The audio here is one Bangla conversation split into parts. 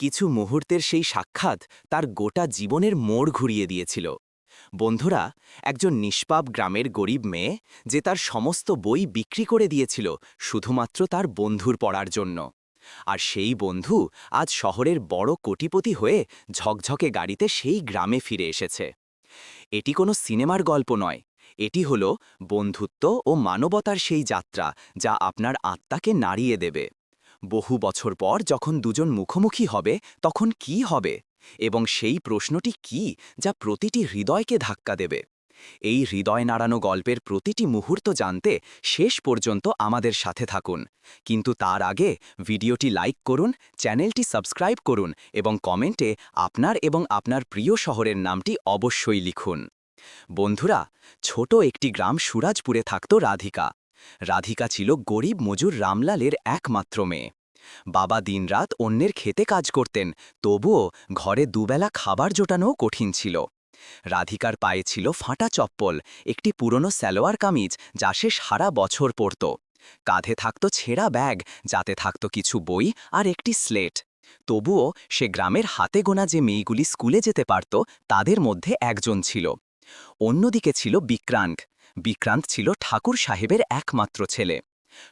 কিছু মুহূর্তের সেই সাক্ষাৎ তার গোটা জীবনের মোড় ঘুরিয়ে দিয়েছিল। বন্ধুরা, একজন নিষ্পাপ গ্রামের গরিব মেয়ে যে তার সমস্ত বই বিক্রি করে দিয়েছিল শুধুমাত্র তার বন্ধুর পড়ার জন্য। আর সেই বন্ধু আজ শহরের বড় কোটিপতি হয়ে ঝকঝকে গাড়িতে সেই গ্রামে ফিরে এসেছে। এটি কোনো সিনেমার গল্প নয়, এটি হল বন্ধুত্ব ও মানবতার সেই যাত্রা যা আপনার আত্মাকে নাড়িয়ে দেবে। বহু বছর পর যখন দুজন মুখোমুখি হবে, তখন কি হবে? এবং সেই প্রশ্নটি কি যা প্রতিটি হৃদয়কে ধাক্কা দেবে? এই হৃদয় নাড়ানো গল্পের প্রতিটি মুহূর্ত জানতে শেষ পর্যন্ত আমাদের সাথে থাকুন। কিন্তু তার আগে ভিডিওটি লাইক করুন, চ্যানেলটি সাবস্ক্রাইব করুন এবং কমেন্টে আপনার এবং আপনার প্রিয় শহরের নামটি অবশ্যই লিখুন। বন্ধুরা, ছোট একটি গ্রাম সুরাজপুরে থাকত রাধিকা। রাধিকা ছিল গরিব মজুর রামলালের একমাত্র মেয়ে। বাবা দিনরাত অন্যের খেতে কাজ করতেন, তবুও ঘরে দুবেলা খাবার জোটানোও কঠিন ছিল। রাধিকার পায়ে ছিল ফাঁটা চপ্পল, একটি পুরনো স্যালোয়ার কামিজ যা সে সারা বছর পরত। কাঁধে থাকত ছেঁড়া ব্যাগ, যাতে থাকত কিছু বই আর একটি স্লেট। তবুও সে গ্রামের হাতে গোনা যে মেয়েগুলি স্কুলে যেতে পারত, তাদের মধ্যে একজন ছিল। অন্যদিকে ছিল বিক্রান্ত। বিক্রান্ত ছিল ঠাকুর সাহেবের একমাত্র ছেলে।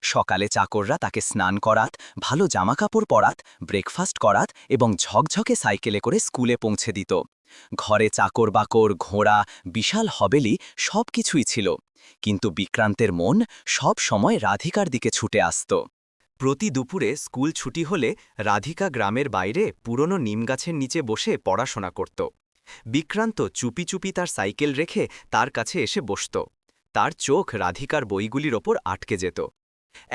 সকালে চাকররা তাকে স্নান করাত, ভালো জামাকাপড় পরাত ব্রেকফাস্ট করাত এবং ঝকঝকে সাইকেলে করে স্কুলে পৌঁছে দিত। ঘরে চাকর বাকর, ঘোড়া, বিশাল হবেলি সব কিছুই ছিল। কিন্তু বিক্রান্তের মন সব সময় রাধিকার দিকে ছুটে আসত। প্রতি দুপুরে স্কুল ছুটি হলে রাধিকা গ্রামের বাইরে পুরনো নিমগাছের নিচে বসে পড়াশোনা করত। বিক্রান্ত চুপি চুপি তার সাইকেল রেখে তার কাছে এসে বসত। তার চোখ রাধিকার বইগুলির ওপর আটকে যেত।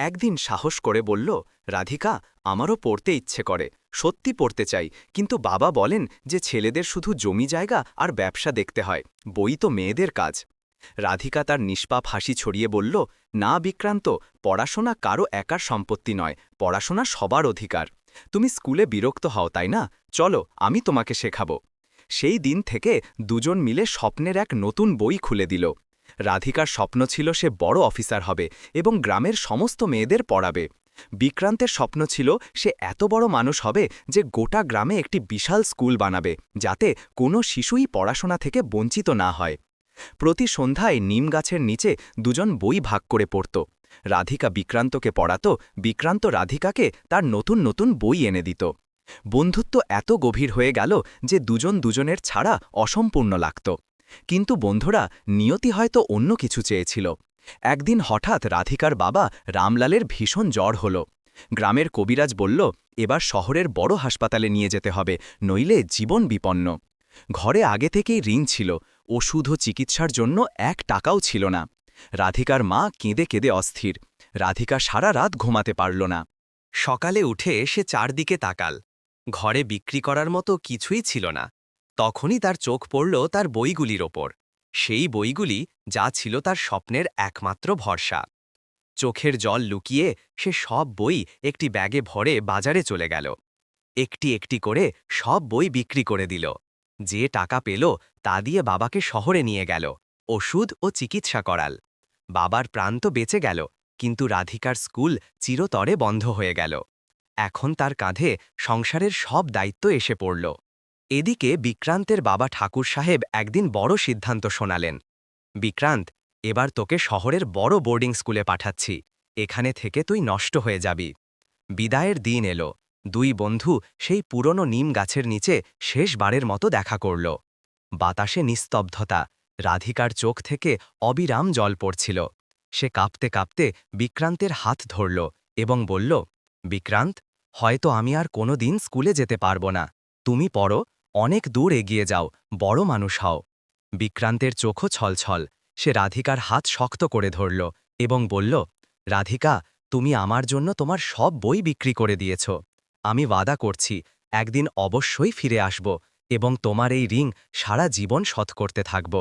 একদিন সাহস করে বলল, রাধিকা, আমারও পড়তে ইচ্ছে করে, সত্যি পড়তে চাই, কিন্তু বাবা বলেন যে ছেলেদের শুধু জমি জায়গা আর ব্যবসা দেখতে হয়, বই তো মেয়েদের কাজ। রাধিকা তার নিষ্পাপ হাসি ছড়িয়ে বলল, না বিক্রান্ত, পড়াশোনা কারও একার সম্পত্তি নয়, পড়াশোনা সবার অধিকার। তুমি স্কুলে বিরক্ত হও, তাই না? চলো, আমি তোমাকে শেখাব। সেই দিন থেকে দুজন মিলে স্বপ্নের এক নতুন বই খুলে দিল। রাধিকার স্বপ্ন ছিল সে বড় অফিসার হবে এবং গ্রামের সমস্ত মেয়েদের পড়াবে। বিক্রান্তের স্বপ্ন ছিল সে এত বড় মানুষ হবে যে গোটা গ্রামে একটি বিশাল স্কুল বানাবে, যাতে কোনো শিশুই পড়াশোনা থেকে বঞ্চিত না হয়। প্রতি সন্ধ্যায় নিম গাছের নিচে দুজন বই ভাগ করে পড়ত। রাধিকা বিক্রান্তকে পড়াত, বিক্রান্ত রাধিকাকে তার নতুন নতুন বই এনে দিত। বন্ধুত্ব এত গভীর হয়ে গেল যে দুজন দুজনের ছাড়া অসম্পূর্ণ লাগত। কিন্তু বন্ধুরা, নিয়তি হয়তো অন্য কিছু চেয়েছিল। একদিন হঠাৎ রাধিকার বাবা রামলালের ভীষণ জ্বর হল। গ্রামের কবিরাজ বলল, এবার শহরের বড় হাসপাতালে নিয়ে যেতে হবে, নইলে জীবন বিপন্ন। ঘরে আগে থেকেই ঋণ ছিল, ওষুধ ও চিকিৎসার জন্য এক টাকাও ছিল না। রাধিকার মা কেঁদে কেঁদে অস্থির। রাধিকা সারা রাত ঘুমাতে পারল না। সকালে উঠে সে চারদিকে তাকাল। ঘরে বিক্রি করার মতো কিছুই ছিল না। তখনই তার চোখ পড়ল তার বইগুলির ওপর। সেই বইগুলি যা ছিল তার স্বপ্নের একমাত্র ভরসা। চোখের জল লুকিয়ে সে সব বই একটি ব্যাগে ভরে বাজারে চলে গেল। একটি একটি করে সব বই বিক্রি করে দিল। যে টাকা পেল তা দিয়ে বাবাকে শহরে নিয়ে গেল। ওষুধ ও চিকিৎসা করাল। বাবার প্রাণ তো বেঁচে গেল, কিন্তু রাধিকার স্কুল চিরতরে বন্ধ হয়ে গেল। এখন তার কাঁধে সংসারের সব দায়িত্ব এসে পড়ল। এদিকে বিক্রান্তের বাবা ঠাকুর সাহেব একদিন বড় সিদ্ধান্ত শোনালেন। বিক্রান্ত, এবার তোকে শহরের বড় বোর্ডিং স্কুলে পাঠাচ্ছি। এখানে থেকে তুই নষ্ট হয়ে যাবি। বিদায়ের দিন এলো। দুই বন্ধু সেই পুরনো নিম গাছের নিচে শেষবারের মতো দেখা করল। বাতাসে নিস্তব্ধতা, রাধিকার চোখ থেকে অবিরাম জল পড়ছিল। সে কাঁপতে কাঁপতে বিক্রান্তের হাত ধরল এবং বলল, বিক্রান্ত, হয়তো আমি আর কোনো দিন স্কুলে যেতে পারব না। তুমি পড়ো অনেক দূর এগিয়ে যাও, বড় মানুষ হও। বিক্রান্তের চোখও ছলছল। সে রাধিকার হাত শক্ত করে ধরল এবং বলল, রাধিকা, তুমি আমার জন্য তোমার সব বই বিক্রি করে দিয়েছ। আমি ওয়াদা করছি, একদিন অবশ্যই ফিরে আসব এবং তোমার এই রিং সারা জীবন সৎ করতে থাকব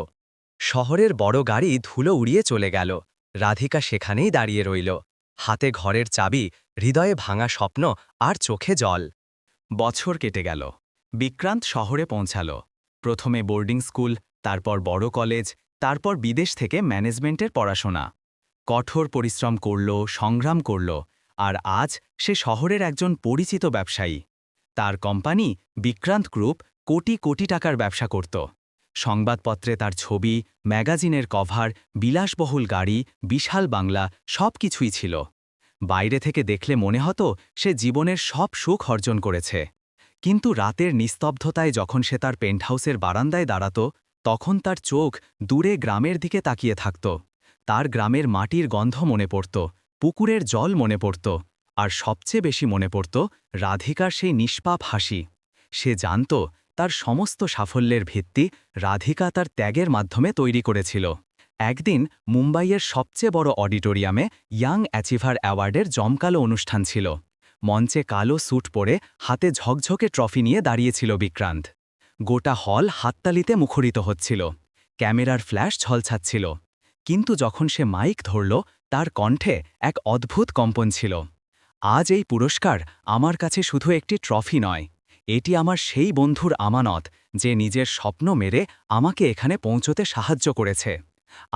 শহরের বড় গাড়ি ধুলো উড়িয়ে চলে গেল। রাধিকা সেখানেই দাঁড়িয়ে রইল। হাতে ঘরের চাবি, হৃদয়ে ভাঙা স্বপ্ন আর চোখে জল। বছর কেটে গেল। বিক্রান্ত শহরে পৌঁছাল। প্রথমে বোর্ডিং স্কুল, তারপর বড় কলেজ, তারপর বিদেশ থেকে ম্যানেজমেন্টের পড়াশোনা। কঠোর পরিশ্রম করল, সংগ্রাম করল, আর আজ সে শহরের একজন পরিচিত ব্যবসায়ী। তার কোম্পানি বিক্রান্ত গ্রুপ কোটি কোটি টাকার ব্যবসা করত। সংবাদপত্রে তার ছবি, ম্যাগাজিনের কভার, বিলাসবহুল গাড়ি, বিশাল বাংলা সব কিছুই ছিল। বাইরে থেকে দেখলে মনে হতো সে জীবনের সব সুখ অর্জন করেছে। কিন্তু রাতের নিস্তব্ধতায় যখন সে তার পেন্টহাউসের বারান্দায় দাঁড়াত, তখন তার চোখ দূরে গ্রামের দিকে তাকিয়ে থাকত। তার গ্রামের মাটির গন্ধ মনে পড়ত, পুকুরের জল মনে পড়ত, আর সবচেয়ে বেশি মনে পড়ত রাধিকার সেই নিষ্পাপ হাসি। সে জানত তার সমস্ত সাফল্যের ভিত্তি রাধিকা তার ত্যাগের মাধ্যমে তৈরি করেছিল। একদিন মুম্বাইয়ের সবচেয়ে বড় অডিটোরিয়ামে ইয়াং অ্যাচিভার অ্যাওয়ার্ডের জমকালো অনুষ্ঠান ছিল। মঞ্চে কালো স্যুট পরে হাতে ঝকঝকে ট্রফি নিয়ে দাঁড়িয়েছিল বিক্রান্ত। গোটা হল হাততালিতে মুখরিত হচ্ছিল। ক্যামেরার ফ্ল্যাশ ঝলছাচ্ছিল কিন্তু যখন সে মাইক ধরল, তার কণ্ঠে এক অদ্ভুত কম্পন ছিল। আজ এই পুরস্কার আমার কাছে শুধু একটি ট্রফি নয়, এটি আমার সেই বন্ধুর আমানত, যে নিজের স্বপ্ন মেরে আমাকে এখানে পৌঁছতে সাহায্য করেছে।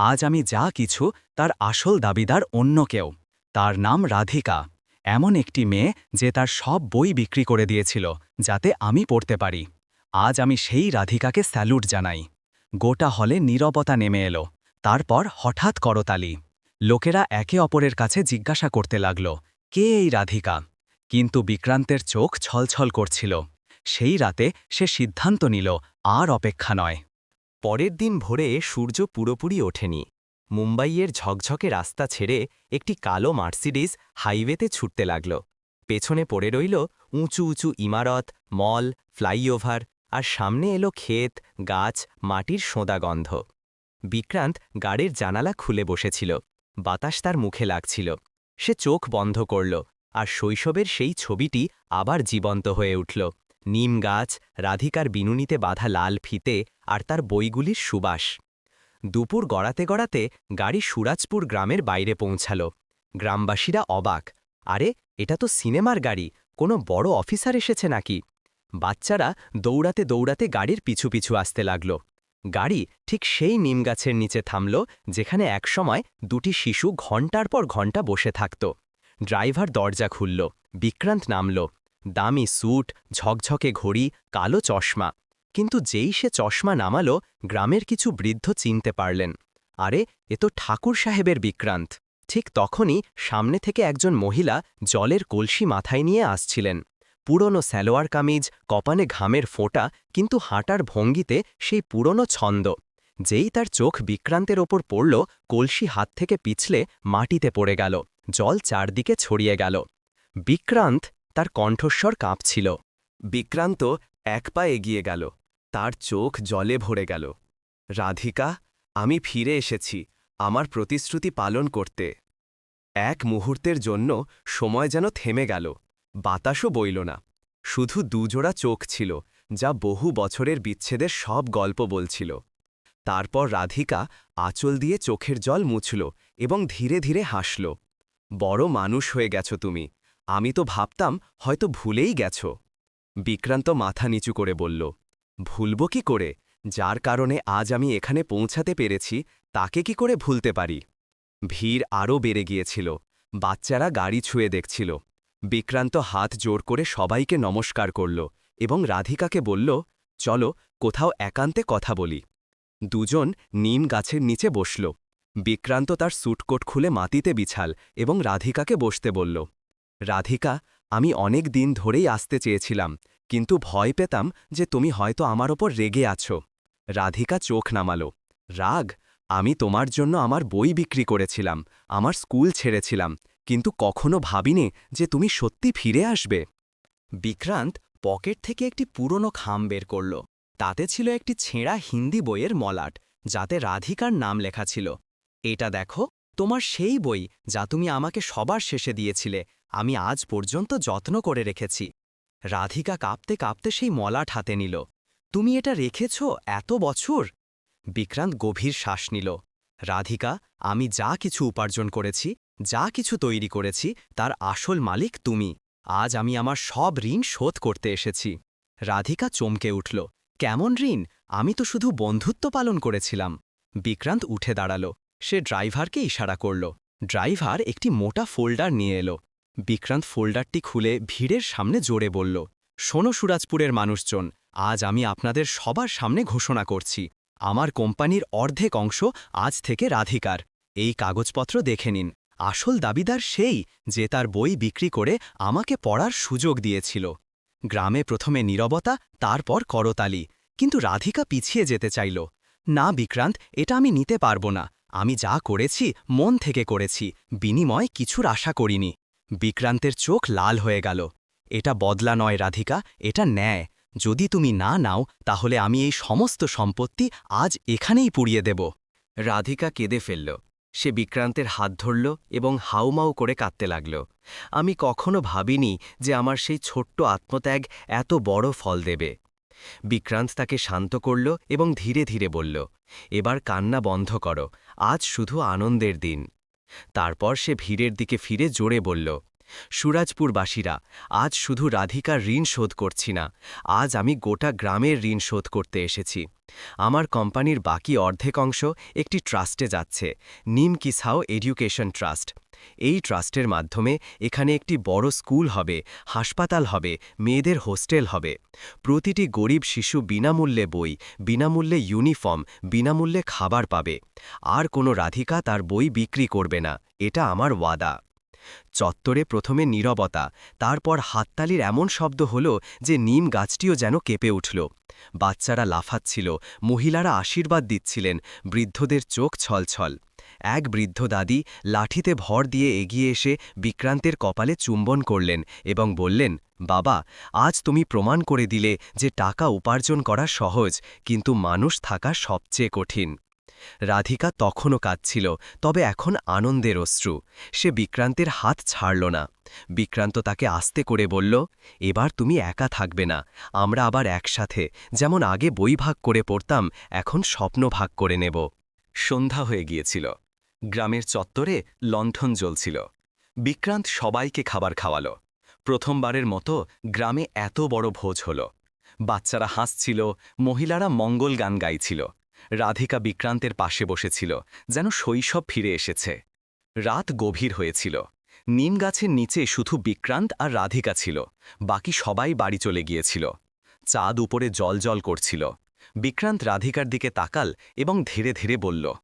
আজ আমি যা কিছু তার আসল দাবিদার অন্য কেউ, তার নাম রাধিকা। এমন একটি মেয়ে যে তার সব বই বিক্রি করে দিয়েছিল, যাতে আমি পড়তে পারি। আজ আমি সেই রাধিকাকে স্যালুট জানাই। গোটা হলে নীরবতা নেমে এলো। তারপর হঠাৎ করতালি। লোকেরা একে অপরের কাছে জিজ্ঞাসা করতে লাগল, কে এই রাধিকা? কিন্তু বিক্রান্তের চোখ ছলছল করছিল। সেই রাতে সে সিদ্ধান্ত নিল, আর অপেক্ষা নয়। পরের দিন ভোরে সূর্য পুরোপুরি ওঠেনি। মুম্বাইয়ের ঝকঝকে রাস্তা ছেড়ে একটি কালো মার্সিডিস হাইওয়েতে ছুটতে লাগল। পেছনে পড়ে রইল উঁচু উঁচু ইমারত, মল, ফ্লাইওভার আর সামনে এলো ক্ষেত, গাছ, মাটির সোঁদা গন্ধ। বিক্রান্ত গাড়ির জানালা খুলে বসেছিল। বাতাস তার মুখে লাগছিল। সে চোখ বন্ধ করল আর শৈশবের সেই ছবিটি আবার জীবন্ত হয়ে উঠল। নিম গাছ, রাধিকার বিনুনিতে বাঁধা লাল ফিতে আর তার বইগুলির সুবাস। দুপুর গড়াতে গড়াতে গাড়ি সুরাজপুর গ্রামের বাইরে পৌঁছাল। গ্রামবাসীরা অবাক। আরে, এটা তো সিনেমার গাড়ি, কোনো বড় অফিসার এসেছে নাকি? বাচ্চারা দৌড়াতে দৌড়াতে গাড়ির পিছু পিছু আসতে লাগল। গাড়ি ঠিক সেই নিম গাছের নিচে থামল, যেখানে একসময় দুটি শিশু ঘণ্টার পর ঘণ্টা বসে থাকত। ড্রাইভার দরজা খুলল, বিক্রান্ত নামল। দামি স্যুট, ঝকঝকে ঘড়ি, কালো চশমা। কিন্তু যেই সে চশমা নামালো, গ্রামের কিছু বৃদ্ধ চিনতে পারলেন। আরে, এ তো ঠাকুর সাহেবের বিক্রান্ত। ঠিক তখনই সামনে থেকে একজন মহিলা জলের কলসি মাথায় নিয়ে আসছিলেন। পুরনো স্যালোয়ার কামিজ, কপানে ঘামের ফোঁটা, কিন্তু হাঁটার ভঙ্গিতে সেই পুরনো ছন্দ। যেই তার চোখ বিক্রান্তের ওপর পড়ল, কলসি হাত থেকে পিছলে মাটিতে পড়ে গেল, জল চারদিকে ছড়িয়ে গেল। বিক্রান্ত তার কণ্ঠস্বর কাঁপছিল। বিক্রান্ত এক পা এগিয়ে গেল। তার চোখ জলে ভরে গেল। রাধিকা, আমি ফিরে এসেছি, আমার প্রতিশ্রুতি পালন করতে। এক মুহূর্তের জন্য সময় যেন থেমে গেল, বাতাসও বইল না। শুধু দুজোড়া চোখ ছিল, যা বহু বছরের বিচ্ছেদের সব গল্প বলছিল। তারপর রাধিকা আঁচল দিয়ে চোখের জল মুছল এবং ধীরে ধীরে হাসল। বড় মানুষ হয়ে গেছ তুমি, আমি তো ভাবতাম হয়তো ভুলেই গেছ। বিক্রান্ত মাথা নিচু করে বলল ভুলব কি করে? যার কারণে আজ আমি এখানে পৌঁছাতে পেরেছি, তাকে কি করে ভুলতে পারি? ভিড় আরও বেড়ে গিয়েছিল। বাচ্চারা গাড়ি ছুঁয়ে দেখছিল। বিক্রান্ত হাত জোর করে সবাইকে নমস্কার করল এবং রাধিকাকে বলল, চলো কোথাও একান্তে কথা বলি। দুজন নিম গাছের নিচে বসল। বিক্রান্ত তার স্যুটকোট খুলে মাটিতে বিছাল এবং রাধিকাকে বসতে বলল, রাধিকা, আমি অনেক দিন ধরেই আসতে চেয়েছিলাম। কিন্তু ভয় পেতাম যে তুমি হয়তো আমার ওপর রেগে আছো। রাধিকা চোখ নামাল। রাগ, আমি তোমার জন্য আমার বই বিক্রি করেছিলাম, আমার স্কুল ছেড়েছিলাম, কিন্তু কখনো ভাবিনি যে তুমি সত্যি ফিরে আসবে। বিক্রান্ত পকেট থেকে একটি পুরনো খাম বের করল। তাতে ছিল একটি ছেঁড়া হিন্দি বইয়ের মলাট, যাতে রাধিকার নাম লেখা ছিল। এটা দেখো, তোমার সেই বই যা তুমি আমাকে সবার শেষে দিয়েছিলে, আমি আজ পর্যন্ত যত্ন করে রেখেছি। রাধিকা কাঁপতে কাঁপতে সেই মলাট হাতে নিল। তুমি এটা রেখেছ এত বছর? বিক্রান্ত গভীর শ্বাস নিল। রাধিকা, আমি যা কিছু উপার্জন করেছি, যা কিছু তৈরি করেছি, তার আসল মালিক তুমি। আজ আমি আমার সব ঋণ শোধ করতে এসেছি। রাধিকা চমকে উঠল। কেমন ঋণ? আমি তো শুধু বন্ধুত্ব পালন করেছিলাম। বিক্রান্ত উঠে দাঁড়াল। সে ড্রাইভারকে ইশারা করল। ড্রাইভার একটি মোটা ফোল্ডার নিয়ে এলো। বিক্রান্ত ফোল্ডারটি খুলে ভিড়ের সামনে জোরে বলল, শোনো সুরাজপুরের মানুষজন, আজ আমি আপনাদের সবার সামনে ঘোষণা করছি। আমার কোম্পানির অর্ধেক অংশ আজ থেকে রাধিকার। এই কাগজপত্র দেখে নিন। আসল দাবিদার সেই যে তার বই বিক্রি করে আমাকে পড়ার সুযোগ দিয়েছিল। গ্রামে প্রথমে নীরবতা, তারপর করতালি। কিন্তু রাধিকা পিছিয়ে যেতে চাইল, না বিক্রান্ত, এটা আমি নিতে পারব না। আমি যা করেছি, মন থেকে করেছি। বিনিময় কিছুর আশা করিনি। বিক্রান্তের চোখ লাল হয়ে গেল। এটা বদলা নয়, রাধিকা, এটা ন্যায়। যদি তুমি না নাও, তাহলে আমি এই সমস্ত সম্পত্তি আজ এখানেই পুড়িয়ে দেব। রাধিকা কেঁদে ফেলল। সে বিক্রান্তের হাত ধরল এবং হাউমাউ করে কাঁদতে লাগল। আমি কখনো ভাবিনি যে আমার সেই ছোট্ট আত্মত্যাগ এত বড় ফল দেবে। বিক্রান্ত তাকে শান্ত করল এবং ধীরে ধীরে বলল, এবার কান্না বন্ধ করো। আজ শুধু আনন্দের দিন। তারপর সে ভিড়ের দিকে ফিরে জোরে বলল সুরাজপুরবাসীরা, আজ শুধু রাধিকার ঋণ শোধ করছি না, আজ আমি গোটা গ্রামের ঋণ শোধ করতে এসেছি। আমার কোম্পানির বাকি অর্ধেক অংশ একটি ট্রাস্টে যাচ্ছে, নিম কিসাও এডুকেশন ট্রাস্ট। এই ট্রাস্টের মাধ্যমে এখানে একটি বড় স্কুল হবে, হাসপাতাল হবে, মেয়েদের হোস্টেল হবে। প্রতিটি গরিব শিশু বিনামূল্যে বই, বিনামূল্যে ইউনিফর্ম, বিনামূল্যে খাবার পাবে। আর কোনো রাধিকা তার বই বিক্রি করবে না, এটা আমার ওয়াদা। চত্বরে প্রথমে নীরবতা, তারপর হাততালির এমন শব্দ হল যে নিম গাছটিও যেন কেঁপে উঠল। বাচ্চারা লাফাচ্ছিল, মহিলারা আশীর্বাদ দিচ্ছিলেন, বৃদ্ধদের চোখ ছলছল। এক বৃদ্ধ দাদি লাঠিতে ভর দিয়ে এগিয়ে এসে বিক্রান্তের কপালে চুম্বন করলেন এবং বললেন, বাবা, আজ তুমি প্রমাণ করে দিলে যে টাকা উপার্জন করা সহজ, কিন্তু মানুষ থাকা সবচেয়ে কঠিন। রাধিকা তখনও কাঁদছিল, তবে এখন আনন্দের অশ্রু। সে বিক্রান্তের হাত ছাড়ল না। বিক্রান্ত তাকে আস্তে করে বলল, এবার তুমি একা থাকবে না, আমরা আবার একসাথে। যেমন আগে বই ভাগ করে পড়তাম, এখন স্বপ্ন ভাগ করে নেব। সন্ধ্যা হয়ে গিয়েছিল। গ্রামের চত্বরে লণ্ঠন জ্বলছিল। বিক্রান্ত সবাইকে খাবার খাওয়াল। প্রথমবারের মতো গ্রামে এত বড় ভোজ হল। বাচ্চারা হাসছিল, মহিলারা মঙ্গল গান গাইছিল। রাধিকা বিক্রান্তের পাশে বসেছিল, যেন শৈশব ফিরে এসেছে। রাত গভীর হয়েছিল। নিম গাছের নিচে শুধু বিক্রান্ত আর রাধিকা ছিল, বাকি সবাই বাড়ি চলে গিয়েছিল। চাঁদ উপরে জল জল করছিল। বিক্রান্ত রাধিকার দিকে তাকাল এবং ধীরে ধীরে বলল,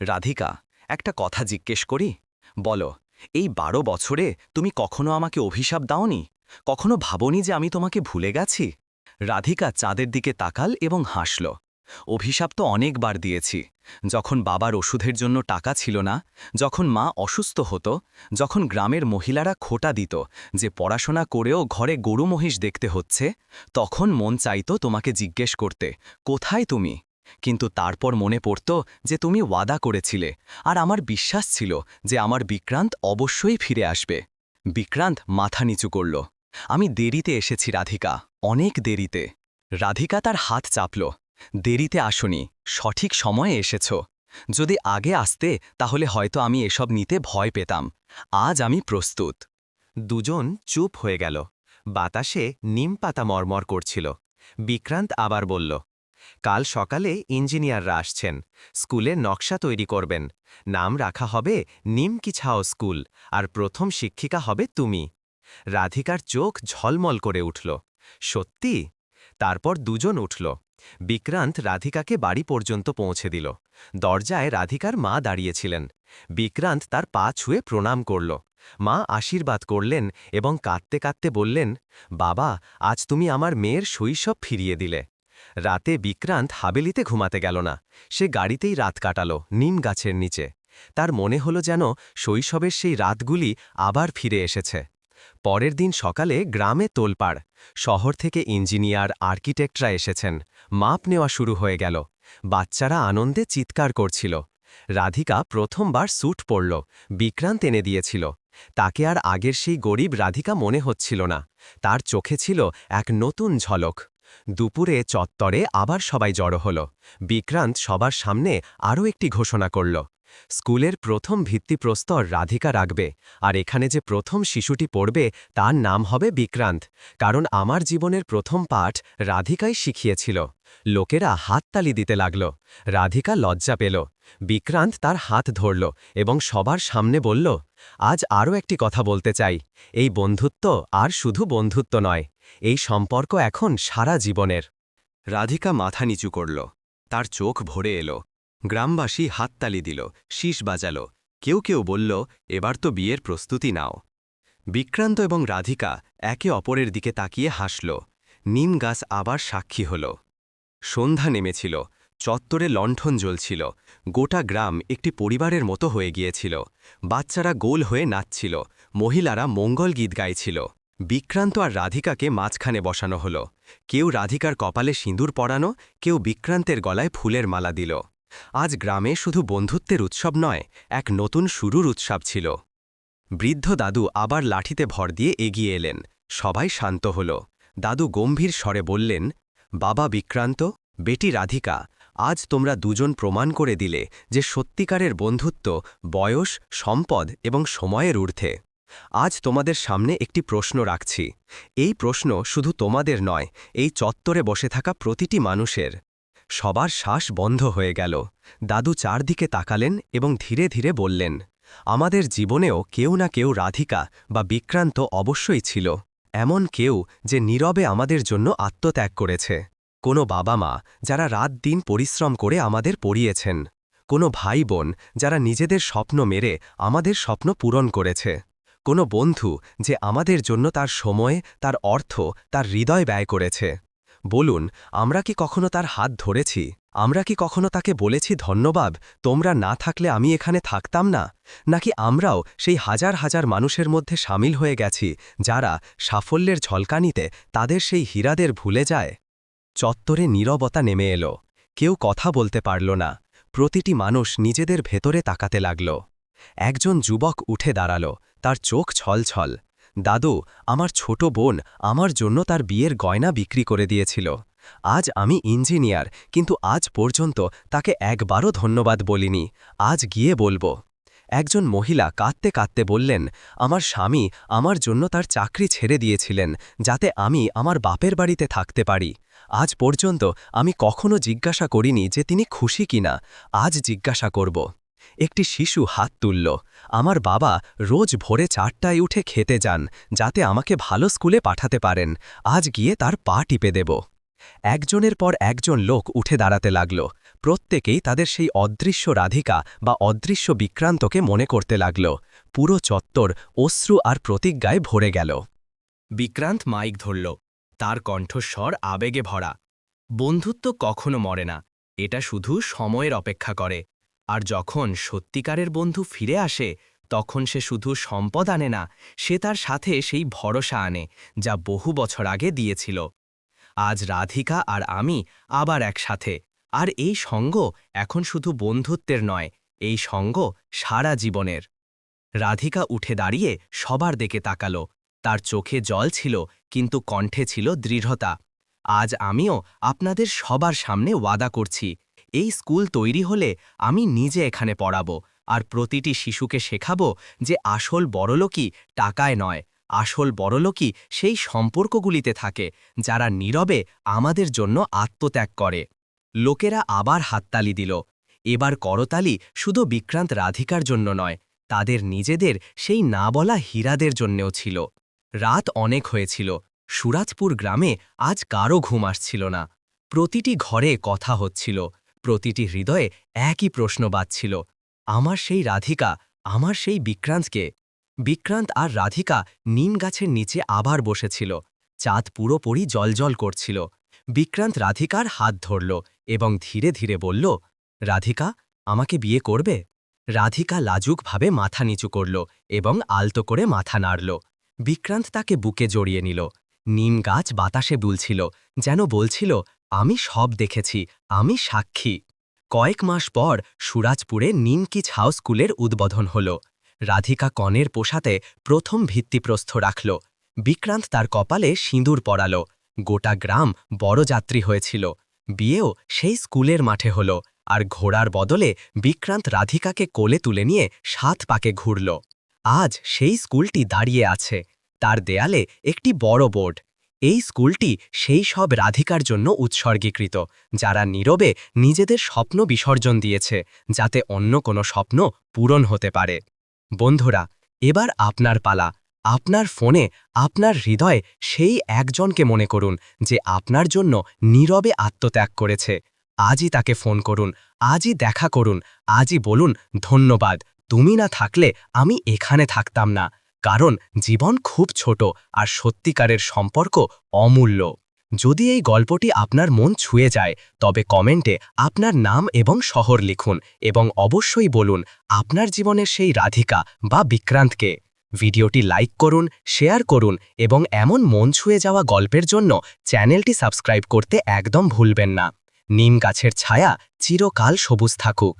রাধিকা, একটা কথা জিজ্ঞেস করি? বলো, এই বারো বছরে তুমি কখনো আমাকে অভিশাপ দাওনি? কখনো ভাবনি যে আমি তোমাকে ভুলে গেছি? রাধিকা চাঁদের দিকে তাকাল এবং হাসল। অভিশাপ তো অনেকবার দিয়েছি। যখন বাবার ওষুধের জন্য টাকা ছিল না, যখন মা অসুস্থ হতো, যখন গ্রামের মহিলারা খোটা দিত যে পড়াশোনা করেও ঘরে গরু মহিষ দেখতে হচ্ছে, তখন মন চাইত তোমাকে জিজ্ঞেস করতে, কোথায় তুমি? কিন্তু তারপর মনে পড়ত যে তুমি ওয়াদা করেছিলে, আর আমার বিশ্বাস ছিল যে আমার বিক্রান্ত অবশ্যই ফিরে আসবে। বিক্রান্ত মাথা নিচু করল, আমি দেরিতে এসেছি রাধিকা, অনেক দেরিতে। রাধিকা তার হাত চাপল দেরিতে আসনি, সঠিক সময়ে এসেছ। যদি আগে আসতে, তাহলে হয়তো আমি এসব নিতে ভয় পেতাম। আজ আমি প্রস্তুত। দুজন চুপ হয়ে গেল। বাতাসে নিম পাতা মরমর করছিল। বিক্রান্ত আবার বলল, কাল সকালে ইঞ্জিনিয়াররা আসছেন। স্কুলে নকশা তৈরি করবেন। নাম রাখা হবে নিমকিছাও স্কুল, আর প্রথম শিক্ষিকা হবে তুমি। রাধিকার চোখ ঝলমল করে উঠল। সত্যি? তারপর দুজন উঠল। বিক্রান্ত রাধিকাকে বাড়ি পর্যন্ত পৌঁছে দিল। দরজায় রাধিকার মা দাঁড়িয়েছিলেন। বিক্রান্ত তার পা ছুঁয়ে প্রণাম করল। মা আশীর্বাদ করলেন এবং কাঁদতে কাঁদতে বললেন, বাবা, আজ তুমি আমার মেয়ের শৈশব ফিরিয়ে দিলে। রাতে বিক্রান্ত হাবেলিতে ঘুমাতে গেল না। সে গাড়িতেই রাত কাটাল, নিম গাছের নিচে। তার মনে হলো যেন শৈশবের সেই রাতগুলি আবার ফিরে এসেছে। পরের দিন সকালে গ্রামে তোলপাড়। শহর থেকে ইঞ্জিনিয়ার, আর্কিটেক্টরা এসেছেন। মাপ নেওয়া শুরু হয়ে গেল। বাচ্চারা আনন্দে চিৎকার করছিল। রাধিকা প্রথমবার স্যুট পরল, বিক্রান্ত এনে দিয়েছিল। তাকে আর আগের সেই গরিব রাধিকা মনে হচ্ছিল না। তার চোখে ছিল এক নতুন ঝলক। দুপুরে চত্বরে আবার সবাই জড়ো হল। বিক্রান্ত সবার সামনে আরও একটি ঘোষণা করল। স্কুলের প্রথম ভিত্তিপ্রস্তর রাধিকা রাখবে, আর এখানে যে প্রথম শিশুটি পড়বে, তার নাম হবে বিক্রান্ত, কারণ আমার জীবনের প্রথম পাঠ রাধিকাই শিখিয়েছিল। লোকেরা হাততালি দিতে লাগল। রাধিকা লজ্জা পেল। বিক্রান্ত তার হাত ধরল এবং সবার সামনে বলল, আজ আরও একটি কথা বলতে চাই। এই বন্ধুত্ব আর শুধু বন্ধুত্ব নয়, এই সম্পর্ক এখন সারা জীবনের। রাধিকা মাথা নিচু করল। তার চোখ ভরে এলো। গ্রামবাসী হাততালি দিল, শীষ বাজাল। কেউ কেউ বলল, এবার তো বিয়ের প্রস্তুতি নাও। বিক্রান্ত এবং রাধিকা একে অপরের দিকে তাকিয়ে হাসল। নিম গাছ আবার সাক্ষী হল। সন্ধ্যা নেমেছিল। চত্বরে লণ্ঠন জ্বলছিল। গোটা গ্রাম একটি পরিবারের মতো হয়ে গিয়েছিল। বাচ্চারা গোল হয়ে নাচছিল। মহিলারা মঙ্গল গীত গাইছিল। বিক্রান্ত আর রাধিকাকে মাঝখানে বসানো হল। কেউ রাধিকার কপালে সিঁদুর পরানো, কেউ বিক্রান্তের গলায় ফুলের মালা দিল। আজ গ্রামে শুধু বন্ধুত্বের উৎসব নয়, এক নতুন শুরুর উৎসব ছিল। বৃদ্ধ দাদু আবার লাঠিতে ভর দিয়ে এগিয়ে এলেন। সবাই শান্ত হল। দাদু গম্ভীর স্বরে বললেন, বাবা বিক্রান্ত, বেটি রাধিকা, আজ তোমরা দুজন প্রমাণ করে দিলে যে সত্যিকারের বন্ধুত্ব বয়স, সম্পদ এবং সময়ের ঊর্ধ্বে। আজ তোমাদের সামনে একটি প্রশ্ন রাখছি। এই প্রশ্ন শুধু তোমাদের নয়, এই চত্বরে বসে থাকা প্রতিটি মানুষের। সবার শ্বাস বন্ধ হয়ে গেল। দাদু চারদিকে তাকালেন এবং ধীরে ধীরে বললেন, আমাদের জীবনেও কেউ না কেউ রাধিকা বা বিক্রান্ত অবশ্যই ছিল। এমন কেউ যে নীরবে আমাদের জন্য আত্মত্যাগ করেছে। কোনো বাবা মা যারা রাত দিন পরিশ্রম করে আমাদের পড়িয়েছেন। কোনো ভাই বোন যারা নিজেদের স্বপ্ন মেরে আমাদের স্বপ্ন পূরণ করেছে। কোনো বন্ধু যে আমাদের জন্য তার সময়, তার অর্থ, তার হৃদয় ব্যয় করেছে। বলুন, আমরা কি কখনো তার হাত ধরেছি? আমরা কি কখনো তাকে বলেছি, ধন্যবাদ, তোমরা না থাকলে আমি এখানে থাকতাম না নাকি আমরাও সেই হাজার হাজার মানুষের মধ্যে সামিল হয়ে গেছি, যারা সাফল্যের ঝলকানিতে তাদের সেই হীরাদের ভুলে যায়? চত্বরে নীরবতা নেমে এলো। কেউ কথা বলতে পারল না। প্রতিটি মানুষ নিজেদের ভেতরে তাকাতে লাগল। একজন যুবক উঠে দাঁড়াল। তার চোখ ছলছল। দাদু, আমার ছোট বোন আমার জন্য তার বিয়ের গয়না বিক্রি করে দিয়েছিল। আজ আমি ইঞ্জিনিয়ার, কিন্তু আজ পর্যন্ত তাকে একবারও ধন্যবাদ বলিনি। আজ গিয়ে বলব। একজন মহিলা কাঁদতে কাঁদতে বললেন, আমার স্বামী আমার জন্য তার চাকরি ছেড়ে দিয়েছিলেন, যাতে আমি আমার বাপের বাড়িতে থাকতে পারি। আজ পর্যন্ত আমি কখনো জিজ্ঞাসা করিনি যে তিনি খুশি কিনা। আজ জিজ্ঞাসা করব। একটি শিশু হাত তুলল। আমার বাবা রোজ ভোরে চারটায় উঠে খেতে যান, যাতে আমাকে ভালো স্কুলে পাঠাতে পারেন। আজ গিয়ে তার পা টিপে দেব। একজনের পর একজন লোক উঠে দাঁড়াতে লাগল। প্রত্যেকেই তাদের সেই অদৃশ্য রাধিকা বা অদৃশ্য বিক্রান্তকে মনে করতে লাগল। পুরো চত্বর অশ্রু আর প্রতিজ্ঞায় ভরে গেল। বিক্রান্ত মাইক ধরল। তার কণ্ঠস্বর আবেগে ভরা। বন্ধুত্ব কখনো মরে না। এটা শুধু সময়ের অপেক্ষা করে। আর যখন সত্যিকারের বন্ধু ফিরে আসে, তখন সে শুধু সম্পদ আনে না, সে তার সাথে সেই ভরসা আনে, যা বহু বছর আগে দিয়েছিল। আজ রাধিকা আর আমি আবার একসাথে, আর এই সঙ্গ এখন শুধু বন্ধুত্বের নয়, এই সঙ্গ সারা জীবনের। রাধিকা উঠে দাঁড়িয়ে সবার দিকে তাকালো, তার চোখে জল ছিল, কিন্তু কণ্ঠে ছিল দৃঢ়তা। আজ আমিও আপনাদের সবার সামনে ওয়াদা করছি এই স্কুল তৈরি হলে আমি নিজে এখানে পড়াবো আর প্রতিটি শিশুকে শেখাবো যে আসল বড়লোকই টাকায় নয়, আসল বড়লোকই সেই সম্পর্কগুলিতে থাকে যারা নীরবে আমাদের জন্য আত্মত্যাগ করে। লোকেরা আবার হাততালি দিল। এবার করতালি শুধু বিক্রান্ত রাধিকার জন্য নয়, তাদের নিজেদের সেই না বলা হীরাদের জন্যেও ছিল। রাত অনেক হয়েছিল। সুরাজপুর গ্রামে আজ কারও ঘুম আসছিল না। প্রতিটি ঘরে কথা হচ্ছিল। প্রতিটি হৃদয়ে একই প্রশ্ন বাজছিল, আমার সেই রাধিকা, আমার সেই বিক্রান্তকে? বিক্রান্ত আর রাধিকা নিম গাছের নিচে আবার বসেছিল, চাঁদ পুরোপুরি জলজল করছিল। বিক্রান্ত রাধিকার হাত ধরল এবং ধীরে ধীরে বলল, রাধিকা, আমাকে বিয়ে করবে? রাধিকা লাজুকভাবে মাথা নিচু করল এবং আলতো করে মাথা নাড়ল। বিক্রান্ত তাকে বুকে জড়িয়ে নিল। নিম গাছ বাতাসে দুলছিল, যেন বলছিল আমি সব দেখেছি, আমি সাক্ষী। কয়েক মাস পর সুরাজপুরে নিমকিচ হাউস স্কুলের উদ্বোধন হল। রাধিকা কনের পোষাতে প্রথম ভিত্তিপ্রস্থ রাখল। বিক্রান্ত তার কপালে সিঁদুর পড়াল গোটা গ্রাম বড় যাত্রী হয়েছিল। বিয়েও সেই স্কুলের মাঠে হল আর ঘোড়ার বদলে বিক্রান্ত রাধিকাকে কোলে তুলে নিয়ে সাত পাকে ঘুরল। আজ সেই স্কুলটি দাঁড়িয়ে আছে। তার দেয়ালে একটি বড় বোর্ড। এই স্কুলটি সেই সব রাধিকার জন্য উৎসর্গীকৃত, যারা নীরবে নিজেদের স্বপ্ন বিসর্জন দিয়েছে, যাতে অন্য কোনো স্বপ্ন পূরণ হতে পারে। বন্ধুরা, এবার আপনার পালা, আপনার ফোনে আপনার হৃদয়ে সেই একজনকে মনে করুন যে আপনার জন্য নীরবে আত্মত্যাগ করেছে। আজই তাকে ফোন করুন, আজই দেখা করুন, আজই বলুন, ধন্যবাদ, তুমি না থাকলে আমি এখানে থাকতাম না। কারণ জীবন খুব ছোট আর সত্যিকারের সম্পর্ক অমূল্য। যদি এই গল্পটি আপনার মন ছুঁয়ে যায়, তবে কমেন্টে আপনার নাম এবং শহর লিখুন এবং অবশ্যই বলুন আপনার জীবনের সেই রাধিকা বা বিক্রান্তকে। ভিডিওটি লাইক করুন, শেয়ার করুন এবং এমন মন ছুঁয়ে যাওয়া গল্পের জন্য চ্যানেলটি সাবস্ক্রাইব করতে একদম ভুলবেন না। নিম গাছের ছায়া চিরকাল সবুজ থাকুক।